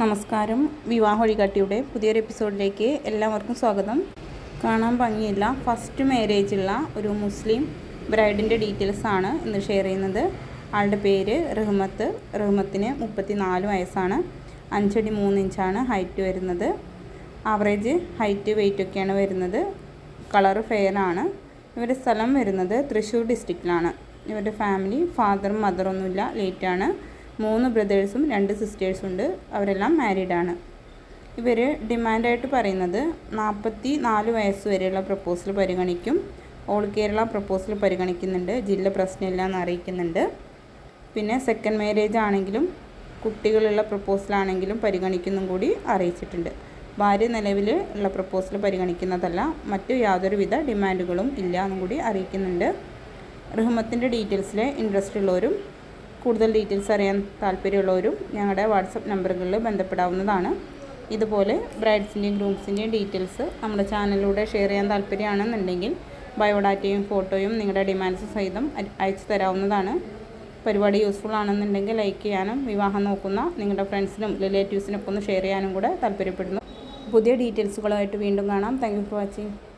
നമസ്കാരം. വിവാഹ വഴികാട്ടിയുടെ പുതിയൊരു എപ്പിസോഡിലേക്ക് എല്ലാവർക്കും സ്വാഗതം. കാണാൻ ഭംഗിയില്ല. ഫസ്റ്റ് മാരേജ് ഉള്ള ഒരു മുസ്ലിം ബ്രൈഡിന്റെ ഡീറ്റെയിൽസ് ആണ് ഇന്ന് ഷെയർ ചെയ്യുന്നത്. ആളുടെ പേര് റഹ്മത്ത്. റഹ്മത്തിന് മുപ്പത്തി നാല് വയസ്സാണ്. അഞ്ചടി മൂന്ന് ഇഞ്ചാണ് ഹൈറ്റ് വരുന്നത്. ആവറേജ് ഹൈറ്റ് വെയിറ്റ് ഒക്കെയാണ് വരുന്നത്. കളർ ഫെയറാണ് ഇവരുടെ സ്ഥലം വരുന്നത് തൃശ്ശൂർ ഡിസ്ട്രിക്റ്റിലാണ്. ഇവരുടെ ഫാമിലി ഫാദറും മദറൊന്നുമില്ല. ലേറ്റാണ്. മൂന്ന് ബ്രദേഴ്സും രണ്ട് സിസ്റ്റേഴ്സും ഉണ്ട് അവരെല്ലാം മാരീഡാണ് ഇവർ ഡിമാൻഡായിട്ട് പറയുന്നത് നാൽപ്പത്തി നാല് വയസ്സ് വരെയുള്ള പ്രപ്പോസൽ പരിഗണിക്കും. ഓൾ കേരള പ്രപ്പോസൽ പരിഗണിക്കുന്നുണ്ട്. ജില്ല പ്രശ്നമില്ല എന്ന് അറിയിക്കുന്നുണ്ട്. പിന്നെ സെക്കൻഡ് മാരേജ് ആണെങ്കിലും കുട്ടികളുള്ള പ്രപ്പോസലാണെങ്കിലും പരിഗണിക്കുന്നും കൂടി അറിയിച്ചിട്ടുണ്ട്. ഭാര്യ നിലവിൽ ഉള്ള പ്രപ്പോസൽ പരിഗണിക്കുന്നതല്ല. മറ്റു യാതൊരുവിധ ഡിമാൻഡുകളും ഇല്ല എന്നും കൂടി അറിയിക്കുന്നുണ്ട്. റഹ്മത്തിന്റെ ഡീറ്റെയിൽസിലെ ഇൻട്രസ്റ്റ് ഉള്ളവരും കൂടുതൽ ഡീറ്റെയിൽസ് അറിയാൻ താല്പര്യമുള്ളവരും ഞങ്ങളുടെ വാട്സപ്പ് നമ്പറുകളിൽ ബന്ധപ്പെടാവുന്നതാണ്. ഇതുപോലെ ബ്രൈഡ്സിന്റെയും ഗ്രൂംസിന്റെയും ഡീറ്റെയിൽസ് നമ്മുടെ ചാനലിലൂടെ ഷെയർ ചെയ്യാൻ താല്പര്യമാണെന്നുണ്ടെങ്കിൽ ബയോഡാറ്റയും ഫോട്ടോയും നിങ്ങളുടെ ഡിമാൻഡ്സ് സഹിതം അയ- അയച്ചു തരാവുന്നതാണ്. പരിപാടി യൂസ്ഫുൾ ആണെന്നുണ്ടെങ്കിൽ ലൈക്ക് ചെയ്യാനും വിവാഹം നോക്കുന്ന നിങ്ങളുടെ ഫ്രണ്ട്സിനും റിലേറ്റീവ്സിനൊക്കെ ഒന്ന് ഷെയർ ചെയ്യാനും കൂടെ താല്പര്യപ്പെടുന്നു. പുതിയ ഡീറ്റെയിൽസുകളുമായിട്ട് വീണ്ടും കാണാം. Thank for watching.